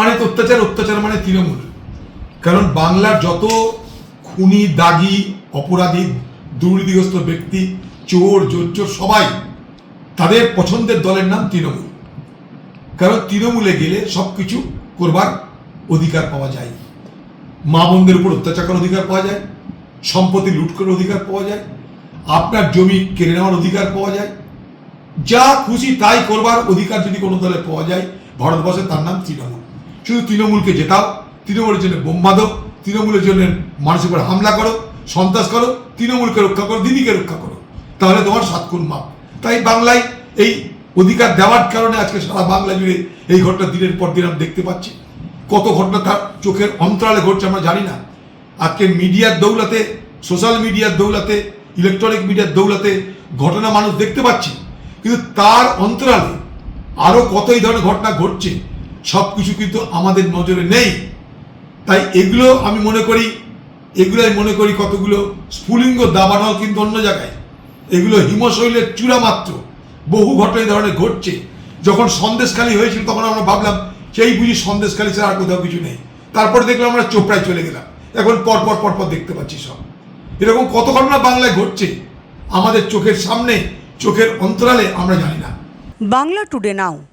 মানে তো অত্যাচার অত্যাচার মানে তৃণমূল। কারণ বাংলার যত খুনি, দাগি, অপরাধী, দুর্নীতিগ্রস্ত ব্যক্তি, চোর, জোচ্চোর সবাই, তাদের পছন্দের দলের নাম তৃণমূল। কারণ তৃণমূলে গেলে সব কিছু করবার অধিকার পাওয়া যায়। মা বোনদের উপর অত্যাচার করার অধিকার পাওয়া যায়। সম্পত্তি লুট করার অধিকার পাওয়া যায়। আপনার জমি কেড়ে নেওয়ার অধিকার পাওয়া যায়। যা খুশি তাই করবার অধিকার যদি কোনো দলে পাওয়া যায়, ভারতবর্ষে তার নাম তৃণমূল। শুধু তৃণমূলকে জেতাও, তৃণমূলের জন্য বোম বাঁধো, তৃণমূলের জন্য মানুষের উপর হামলা করো, সন্ত্রাস করো, তৃণমূলকে রক্ষা করো, দিদিকে রক্ষা করো। তাহলে তোমার সাত খুন মাপ। তাই বাংলায় এই অধিকার দেওয়ার কারণে আজকে সারা বাংলা জুড়ে এই ঘটনা দিনের পর দিন আমরা দেখতে পাচ্ছি। কত ঘটনা তার চোখের অন্তরালে ঘটছে আমরা জানি না। আজকে মিডিয়ার দৌলাতে, সোশ্যাল মিডিয়ার দৌলাতে, ইলেকট্রনিক মিডিয়ার দৌলাতে ঘটনা মানুষ দেখতে পাচ্ছে। কিন্তু তার অন্তরালে আরও কত এই ধরনের ঘটনা ঘটছে সব কিছু কিন্তু আমাদের নজরে নেই। তাই এগুলো আমি মনে করি, এগুলোই মনে করি কতগুলো স্ফুলিঙ্গ দাবানল কিন্তু অন্য জায়গায়। এগুলো হিমশৈলের চূড়া মাত্র। বহু ঘটনা ধরনের ঘটছে। যখন সন্দেশখালী হয়েছিল তখন আমরা ভাবলাম, সেই বুঝি সন্দেশখালী ছাড়া আর কোথাও কিছু নেই। তারপরে দেখলাম আমরা চোপড়ায় চলে গেলাম। এখন পরপর পরপর দেখতে পাচ্ছি সব। এরকম কত ঘটনা বাংলায় ঘটছে, আমাদের চোখের সামনে, চোখের অন্তরালে আমরা জানি না। Bangla today now.